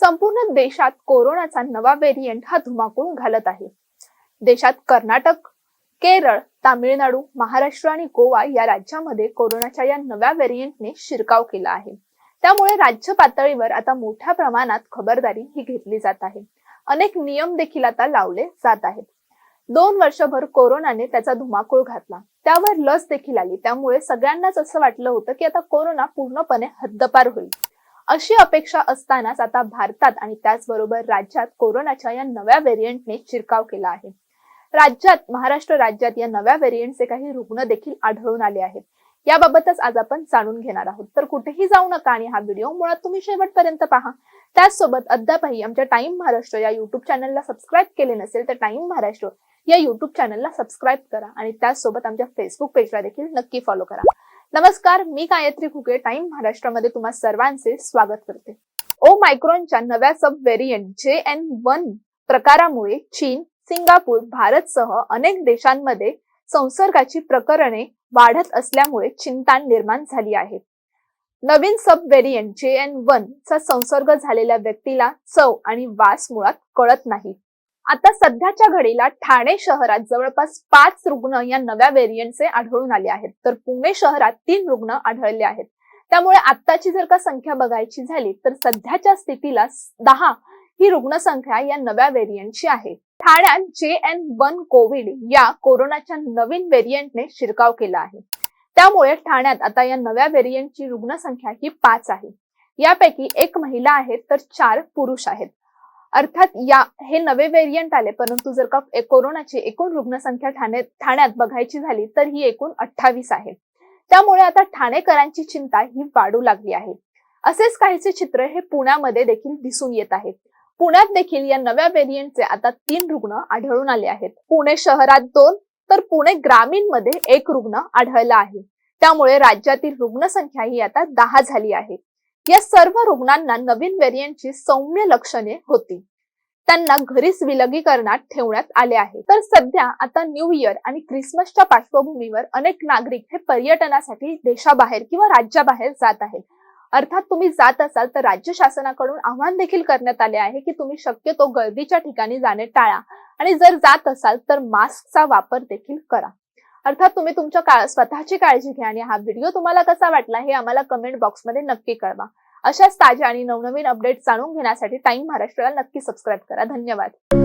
संपूर्ण देशात कोरोनाचा नवा व्हेरियंट हा धुमाकूळ घालत आहे. देशात कर्नाटक केरळ तामिळनाडू महाराष्ट्र आणि गोवा या राज्यामध्ये कोरोनाच्या या नव्या व्हेरियंटने शिरकाव केला आहे. त्यामुळे राज्य पातळीवर आता मोठ्या प्रमाणात खबरदारी ही घेतली जात आहे. अनेक नियम देखील आता लावले जात आहेत. दोन वर्षभर कोरोनाने त्याचा धुमाकूळ घातला. त्यावर लस देखील आली. त्यामुळे सगळ्यांनाच असं वाटलं होतं की आता कोरोना पूर्णपणे हद्दपार होईल. अशी अपेक्षा असतानाच आता भारतात आणि त्याचबरोबर राज्यात कोरोनाच्या या नव्या व्हेरियंटने शिरकाव केला आहे. राज्यात महाराष्ट्र राज्यात या नव्या व्हेरियंटचे काही रुग्ण देखील आढळून आले आहेत. याबाबतच आज आपण जाणून घेणार आहोत. तर कुठेही जाऊ नका आणि हा व्हिडिओ मुळात तुम्ही शेवटपर्यंत पहा. त्याचसोबत अद्यापही आमच्या टाइम महाराष्ट्र या युट्यूब चॅनलला सबस्क्राईब केले नसेल तर टाइम महाराष्ट्र या युट्यूब चॅनलला सबस्क्राईब करा आणि त्याचसोबत आमच्या फेसबुक पेजला देखील नक्की फॉलो करा. नमस्कार मी गायत्री घुगे टाइम महाराष्ट्रामध्ये तुम्हा सर्वांचे स्वागत करते. ओ मायक्रॉनच्या नव्या sub variant J N one प्रकारामुळे चीन सिंगापूर भारतसह अनेक देशांमध्ये संसर्गाची प्रकरणे वाढत असल्यामुळे चिंता निर्माण झाली आहे. नवीन sub variant J N one चा संसर्ग झालेल्या व्यक्तीला चव आणि वास मुळात कळत नाही. आता सध्याच्या घडीला ठाणे शहरात जवळपास पाच रुग्ण या नव्या व्हेरियंटचे आढळून आले आहेत. तर पुणे शहरात तीन रुग्ण आढळले आहेत. त्यामुळे आत्ताची जर का संख्या बघायची झाली तर सध्याच्या स्थितीला दहा ही रुग्णसंख्या या नव्या व्हेरियंटची आहे. ठाण्यात जे एन वन कोविड या कोरोनाच्या नवीन व्हेरियंटने शिरकाव केला आहे. त्यामुळे ठाण्यात आता या नव्या व्हेरियंटची रुग्णसंख्या ही पाच आहे. यापैकी एक महिला आहे तर चार पुरुष आहेत. अर्थात या हे नवे व्हेरियंट आले. परंतु जर का कोरोनाची एकूण रुग्णसंख्या ठाणे ठाण्यात बघायची झाली तर ही एकूण अठ्ठावीस आहे. त्यामुळे आता ठाणेकरांची चिंता ही वाढू लागली आहे. असेच काहीचे चित्र हे पुण्यामध्ये देखील दिसून येत आहे पुण्यात देखील या नव्या व्हेरियंटचे आता तीन रुग्ण आढळून आले आहेत. पुणे शहरात दोन तर पुणे ग्रामीणमध्ये एक रुग्ण आढळला आहे. त्यामुळे राज्यातील रुग्णसंख्या ही आता दहा झाली आहे. या सर्व रुग्णांना नवीन व्हेरियंटची सौम्य लक्षणे होती. त्यांना घरीच विलगीकरणात ठेवण्यात आले आहे. तर सध्या आता न्यू इयर आणि क्रिसमसच्या पार्श्वभूमीवर अनेक नागरिक हे पर्यटनासाठी देशाबाहेर किंवा राज्याबाहेर जात आहेत. अर्थात तुम्ही जात असाल तर राज्य शासनाकडून आव्हान देखील करण्यात आले आहे की तुम्ही शक्यतो गर्दीच्या ठिकाणी जाणे टाळा आणि जर जात असाल तर मास्कचा वापर देखील करा. अर्थात तुम्ही तुमच्या काळ स्वतःची काळजी घ्या आणि हा व्हिडिओ तुम्हाला कसा वाटला हे आम्हाला कमेंट बॉक्समध्ये नक्की कळवा. अशाच ताज्या आणि नवनवीन अपडेट जाणून घेण्यासाठी टाइम महाराष्ट्राला नक्की सबस्क्राईब करा. धन्यवाद.